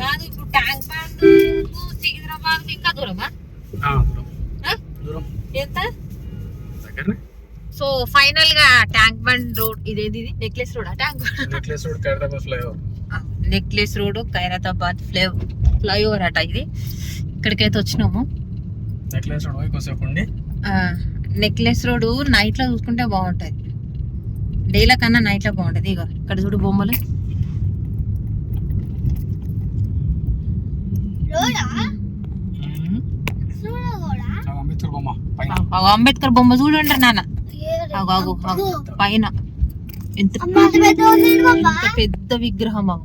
కాదు ఇప్పుడు tank bund Secunderabad ఇంకా దూరమా? దూరం. ఎంత? దగ్గరనే. సో ఫైనల్గా ట్యాంక్ బండ్ రోడ్ ఇదేది ఇది? Necklace road? Tank necklace road Khairatabad flyover. Necklace road Khairatabad fly flyover అట ఇది. ఇక్కడికైతే వచ్చినాము. నెక్లెస్ రోడ్ కొద్దిసేపు ఉండి. నెక్లెస్ రోడ్ నైట్లో చూసుకుంటే బాగుంటది. డేల కన్నా నైట్లో బాగుంటది ఇక ఇక్కడ చూడు బొమ్మలు ఆ, అంబేద్కర్ బొమ్మ పైన ఆ అంబేద్కర్ బొమ్మ చూడండి నాన్న. అగో, అగో, పైన. ఎంత పెద్ద విగ్రహం అగో.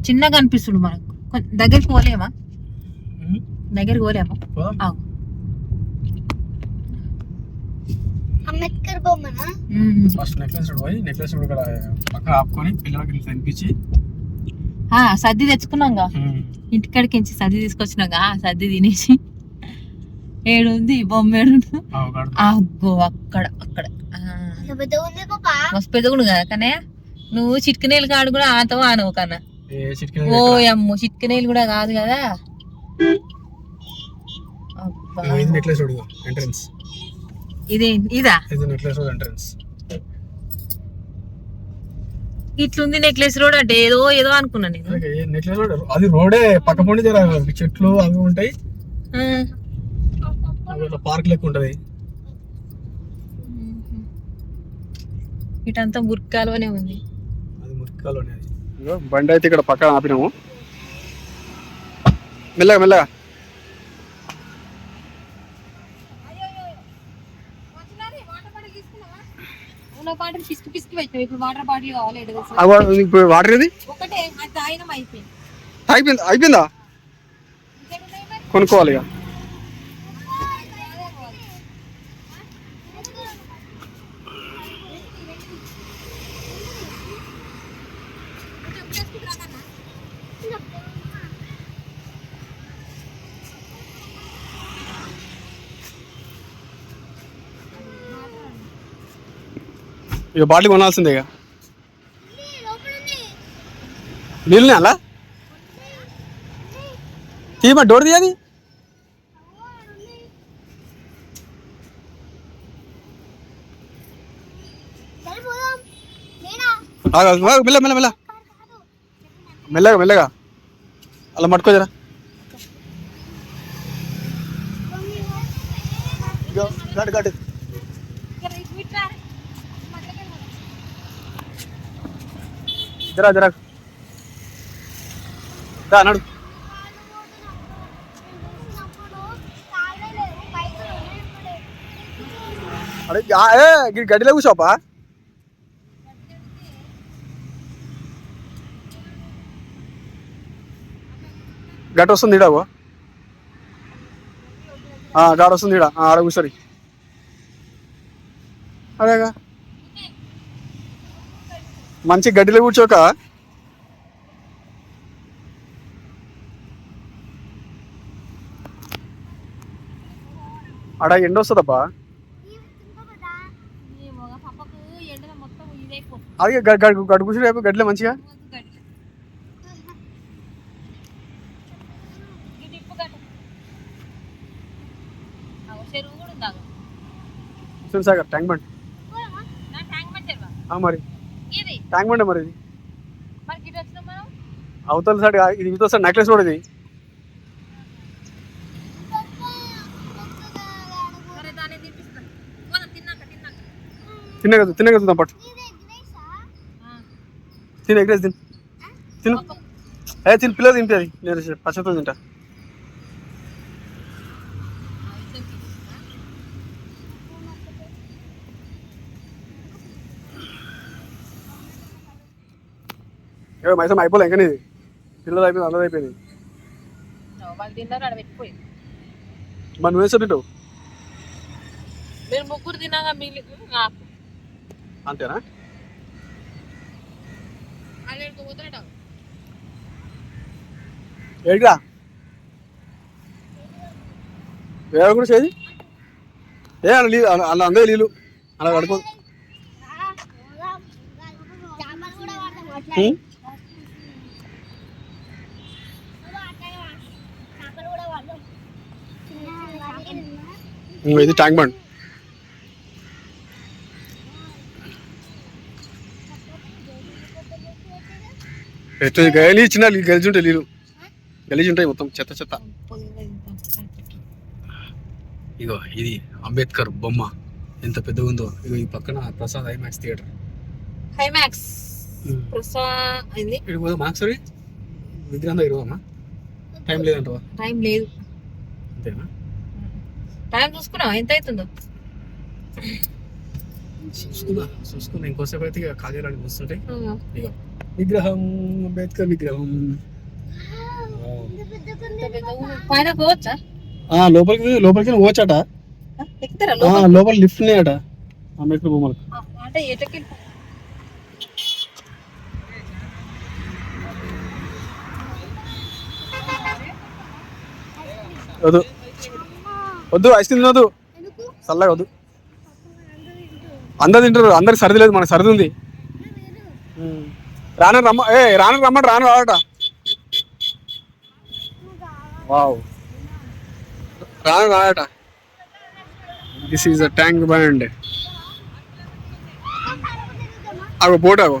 చిన్నగా అనిపిస్తుంది మనకు. దగ్గరికి పోలేమా? దగ్గరికి పోలేమా? పోదాం. అగో. అంబేద్కర్ బొమ్మనా? ఉమ్. ఫస్ట్ నెక్లెస్ రోడ్ పోయి నెక్లెస్ రోడ్ ఇక్కడ పక్క ఆపుకొని పిల్లలకి ఇట్లా తినిపించి. ఆ, సద్ది తెచ్చుకున్నాంగా. ఇంటికాడికి సద్ది తీసుకొచ్చినాగా. ఆ సద్ది తినేసి. ఏడుంది బొమ్మ ఏడు అగ్గో అక్కడ అక్కడ. మస్తు పెద్దగుడు కదా కనే నువ్వు చిట్కనేలు కాడు కూడా ఆతవా అనవు కన్నా. ఓ అమ్మో చిట్కనేలు కూడా కాదు కదా. ఇది నెక్లెస్ రోడ్ ఎంట్రన్స్ ఇదే ఇదా? ఇది నెక్లెస్ రోడ్ ఎంట్రన్స్ ఇట్లుంది నెక్లెస్ రోడ్ అంటే ఏదో ఏదో అనుకున్నా నేను. నెక్లెస్ రోడ్ అది రోడే పక్క పొండి చెట్లు అవి ఉంటాయి. ఇట్లా పార్క్ లెక్క ఉంటది. ఇటంతా మురికాలువనే ఉంది. అది మురికాలోనే అది. ఇదిగో బండి అయితే ఇక్కడ పక్కన ఆపినాము. మెల్లగా మెల్లగా. బాటిల్ పిసికి పిసికి పెట్టినావు. ఇప్పుడు వాటర్ ఏది? అయిపోయింది? కొనుక్కోవాలి ఇక అదే కావాలి. కొంచెం చేసుకుంటురా కన్నా. ఇక బాటిల్ కొనాల్సిందే ఇక అలా? తీయమా డోర్ తీయది. మెల్ల మెల్ల మెల్ల. మెల్లగా మెల్లగా. అలా మట్టుకో జరా ఇగో, గట్టు గట్టు ఇక్కడ ఇటు ఇట్రా. మధ్యలోకి వెళ్ళు. జరా జరా. దా నడు. అరే ఆ, ఏ గి- గడ్డిలో కూర్చోపా? గట్ట వస్తుంది ఇడా గాడ వస్తుంది ఇడా ఆడ కూర్చోరి. అదేగా మంచి గడ్డిలో కూర్చోక. ఆడ ఎండ వస్తుందబ్బా. అది గడ్డు కూర్చుని రేపు గడ్డిలో మంచిగా. Sagar tank bund. మరి. ట్యాంక్ బండ్ మరి ఇది? అవతల సైడ్ ఇది ఇవతల సైడ్ నెక్లెస్ కూడా ఇది. పోదాం, తిన్నాక చూద్దాం పట్టు. తిన ఎగ్రెస్ తిను. తిను. ఏ తిని పిల్లలు తింటే అది నేను పచ్చతో తింటా. ఏ మైసం అయిపోలే ఇంకా నీది పిల్లలు అయిపోయింది అందరూ అయిపోయింది వాళ్ళు తిన్నారు ఆడ మరి నువ్వేం తింటావు మీరు ముగ్గురు తిన్నాగా మిగిలి నాకు. అంతేనా? ఏడిగా వేరే కూడా చేది ఏ అలా నీళ్ళు అలా అలా అందే నీళ్ళు అలా కడుకో చేపలు కూడా వాడతాం హ్మ్? ఇంకో ఇది ట్యాంక్ బండ్? ఎట్లా గలీజ్ చిన్న గలీజ్ ఉంటాయి నీళ్ళు గలీజ్ ఉంటాయి మొత్తం చెత్త చెత్త. ఇగో ఇది అంబేద్కర్ బొమ్మ. ఎంత పెద్దగా ఉందో. ఇగో ఈ పక్కన ప్రసాద్ ఐమాక్స్ థియేటర్. హైమాక్స్ ప్రసా ఇది ఇక్కడ పోదా మార్క్స్ అవి? విగ్రహం దగ్గర పోదామా? టైం లేదంటవా? టైం లేదు. అంతేనా? టైం చూసుకున్నావా ఎంత అవుతుందో చూసుకున్నా చూసుకున్నా ఇంకోసేపు అయితే ఇక కాజేరానికి వస్తుంటాయి ఇగో విగ్రహం అంబేద్కర్ విగ్రహం పైన పోవచ్చా లోపలికి లోపలికి పోవచ్చట ఎక్కుతారా ఆ, లోపల లిఫ్ట్ ఉన్నాయట అంబేద్కర్ బొమ్మలకు అంటే ఎటకి వద్దు వద్దు ఐస్ క్రీమ్ ఎందుకు? చల్లగా వద్దు. అందరు తింటారు అందరికి సర్ది లేదు మనకు సర్ది ఉంది. రాను రమ్మ ఏ రాను రమ్మంట రాను రావట వావ్. రాను రావట this is a tank bund అగో బోట్ అగో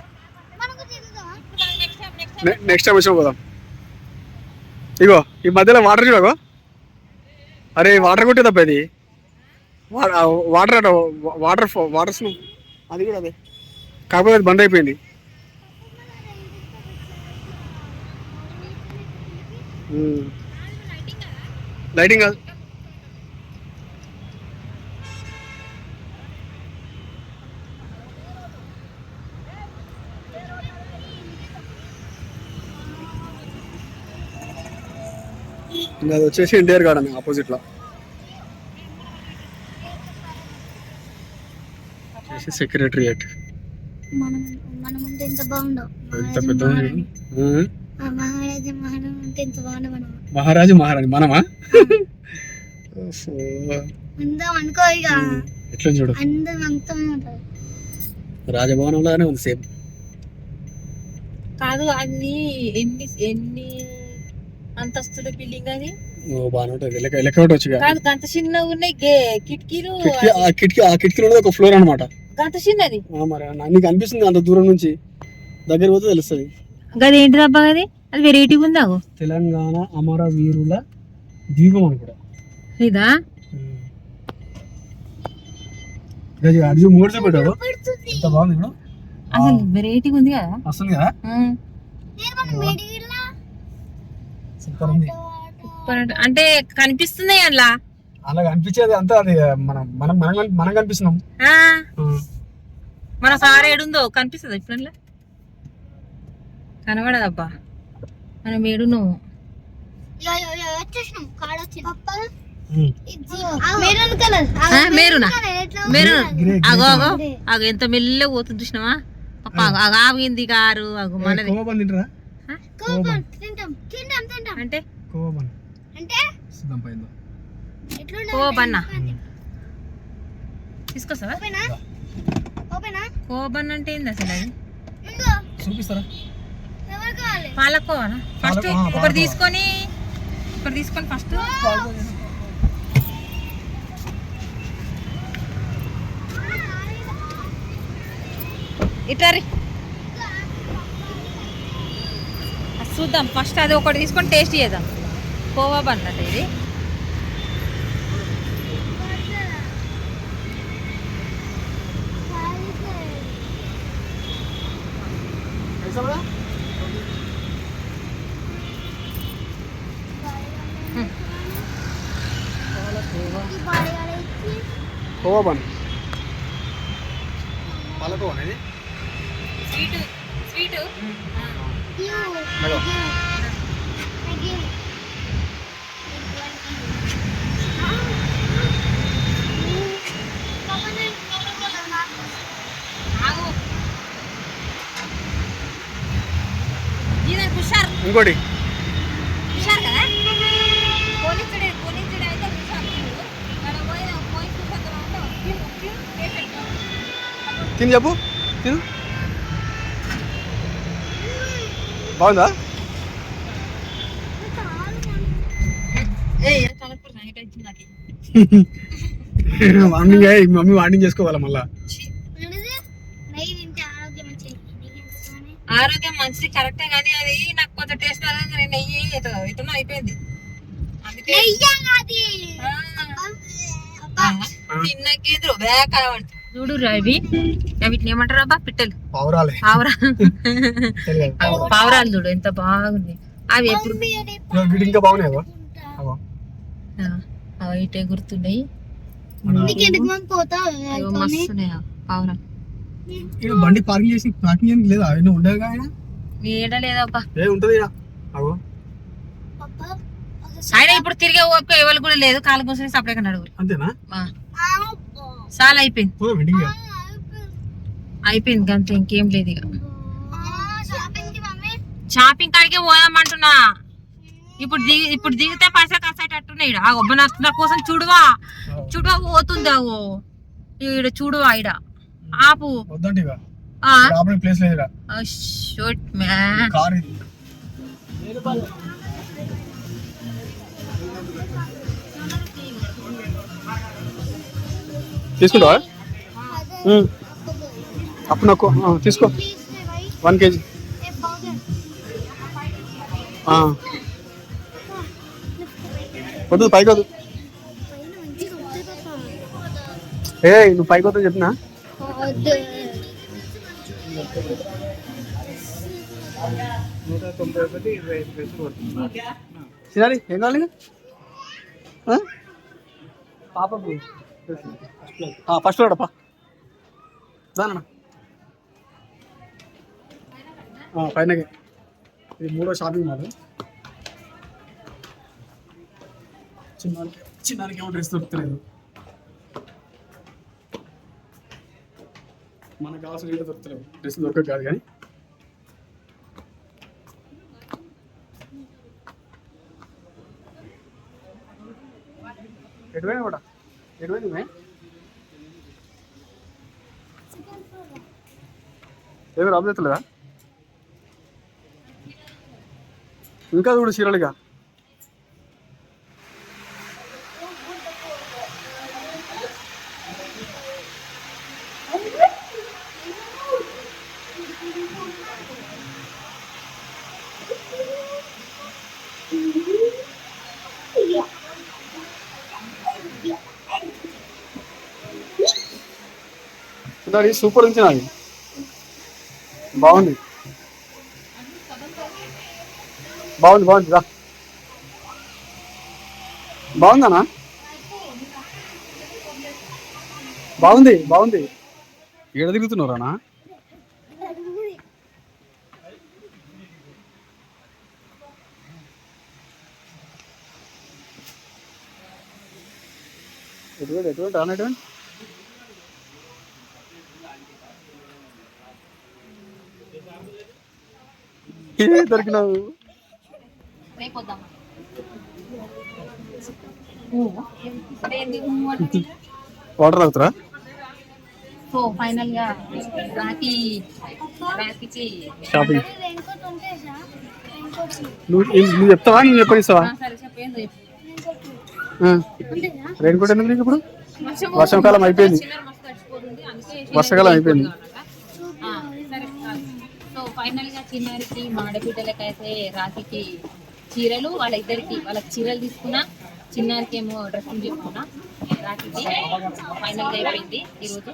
నెక్స్ట్ టైం వచ్చిన పోదాం. ఇగో ఈ మధ్యలో వాటర్ చూడగో అరే వాటర్ కొట్టే తప్ప ఇది. వాటర్ అట వాటర్ వాటర్ స్నో అది కూడా అదే. కాకపోతే అది బంద్ అయిపోయింది. లైటింగ్ కాదు. ఇంకా అది వచ్చేసి ఎన్టీఆర్ గార్డెన్ ఆపోజిట్లో. వచ్చేసి సెక్రటరియేట్ ఎంత పెద్ద మహారాజా మహారాజు మహారాణి మనమా? ఎట్లా చూడు. రాజభవనంలానే ఉంది సేమ్. కాదు అది ఎన్ని ఎన్ని అంతస్తుల బిల్డింగ్ అది? ఓ బాగానే ఉంటుంది. లెక్క లెక్క ఒకటి వచ్చి కాదు గంత చిన్నగా ఉన్నాయి. గే కిటికీలు కిటికీ ఆ కిటికీ ఆ కిటికీలో ఉన్నది ఒక ఫ్లోర్ అనమాట గంత చిన్నది? మరి నా- నీకు అనిపిస్తుంది అంత దూరం నుంచి. దగ్గర పోతే తెలుస్తుంది. గది ఏంటి గది? అది వెరైటీగా ఉంది? అగో తెలంగాణ అమర వీరుల ద్వీపం అని కూడా ఇదా అర్జున్ మూడు ఎంత బాగుంది ఇప్పుడు. అసలు వెరైటీగా ఉంది కదా? వస్తుంది కదా? ఉమ్. సూపర్ ఉంది. అంటే- కనిపిస్తున్నాయి అందులో. అలా అనిపించేది అంతా అది మనం మనం మనం కని- మనం కనిపిస్తున్నాం. ఆ, మన సార్ ఏడుందో? కనిపిస్తుంది ఇప్పుడు? కనబడదబ్బా. మనం గ్రే, అగో అగో అగో ఎంత మెల్లగా పోతుంది చూసినావా? పాప ఆగింది కారు అగో మనది. అంటే? కోవబన్ అంటే? సిద్ధం పైన ఎట్లుండే కోబన్న తీసుకొస్తావా? ఓపెనా? ఓపెనా? కోబన్ అంటే ఏంది అసలు అది? ముందు చూపిస్తారా? ఎవరు కావాలి? పాలకోవనా ఫస్ట్ ఒకటి. తీసుకొని ఒకటి తీసుకొని ఫస్ట్. ఇట్లరి చూద్దాం. ఫస్ట్ అది ఒకటి తీసుకొని టేస్ట్ చేద్దాం. కోవా బన్ అంటే ఇది. పాలకోవ అనేది? Sweet sweet. ఇంకోటి. తిని చెప్పు. తిను. బాగుందా. వార్నింగ్ అయ్యి మమ్మీ వార్నింగ్ చేసుకోవాలా మళ్ళా? ఏంటిది? నెయ్యి తింటే ఆరోగ్యం మంచిది. కరెక్టే కానీ అది నాకు కొంచెం టేస్ట్ రాలేదు నెయ్యి ఇటు అయిపోయింది. అందుకే తిన్నకేంద్రు బ్యాగ్ కనబడుతుంది చూడు రవి. వీటిని ఏమంటారు అబ్బా? పిట్టలు. పౌరాలే పావురా తెలియదు. పావురాలు చూడు ఎంత బాగుంది. అవి ఎప్పుడు ఇంకా బాగున్నాయి అవి ఇటు ఎగురుతున్నాయి మస్తున్నాయి? బండి పార్కింగ్ చేసి పార్కింగ్ చేయడానికి లేదా ఉండదు కానీ ఏడ లేదబ్బా ఏ ఉంటది. అగో ఆయన ఇప్పుడు తిరిగే ఓపిక ఎవరు కూడా లేదు. కాలు కూర్చొని సపరేట్ అడుగు అంతేనా? చాలా అయిపోయింది పోదాం ఇంటికి ఇక. అయిపోయింది అంతే ఇంకేం లేదు ఇక షాపింగ్కి మమ్మీ షాపింగ్ కాడికే పోదామంటున్నా ఇప్పుడు దిగి ఇప్పుడు దిగితే పైసలు కసేటట్టున్నాయి ఈడ. ఆ ఒబ్బ నా నా కోసం చూడువా చూడువా పోతుంది ఆగో ఈడ చూడువా ఈడ ఆపు వద్దంటే ఇక ఆ లోపల ప్లేస్ లేదు ఈడ. షూట్ మ్యాన్ తీసుకుంటావా? ఉమ్. అప్పుడు నాకు తీసుకో. One KG. వద్దు పైకి వద్దు. పైన మంచిగా ఉంటుంది పాపా ఏ నువ్వు పైకి వద్దు చెప్పినా సినారి ఏం కావాలి? ఆ? ఫస్ట్ వాడప్పా దానన్నా. పైన ఇది మూడో షాపింగ్ మాల్ చిన్నానికి చిన్నానికి ఏమో డ్రెస్ దొరుకుతలేదు. మనకు కావాల్సిన ఏదో దొరుకుతలేవు. డ్రెస్ దొరకదు కాదు కానీ. ఎటువైనా కూడా ఎటువైనా ఏమి రాబోతులేదా ఇంకా చూడు చీరలుగా చూడాలి సూపర్ ఉంది నాది బాగుంది. బాగుంది బాగుంది రా. బాగుందనా బాగుంది బాగుంది. ఏడ తిరుగుతున్నారానా ఎటువంటి ఎటువంటి రాను దొరికినావు? వాటర్ సో ఫైనల్గా రాఖీ రాఖీకి షాపింగ్. కోట్ నువ్వు నువ్వు చెప్తావా? నువ్వు ఉంటుందా రెయిన్ కోట్ ఎందుకు నీకు ఇప్పుడు? వర్షం వర్షాకాలం అయిపోయింది. వర్షాకాలం అయిపోయింది. చిన్నారికి మాడబిడ్డలకైతే రాఖీకి చీరలు వాళ్ళిద్దరికి వాళ్ళకి చీరలు తీసుకున్నా చిన్నారికి ఏమో డ్రెస్సులు తీసుకున్నా రాఖీకి ఫైనల్ అయిపోయింది ఈరోజు.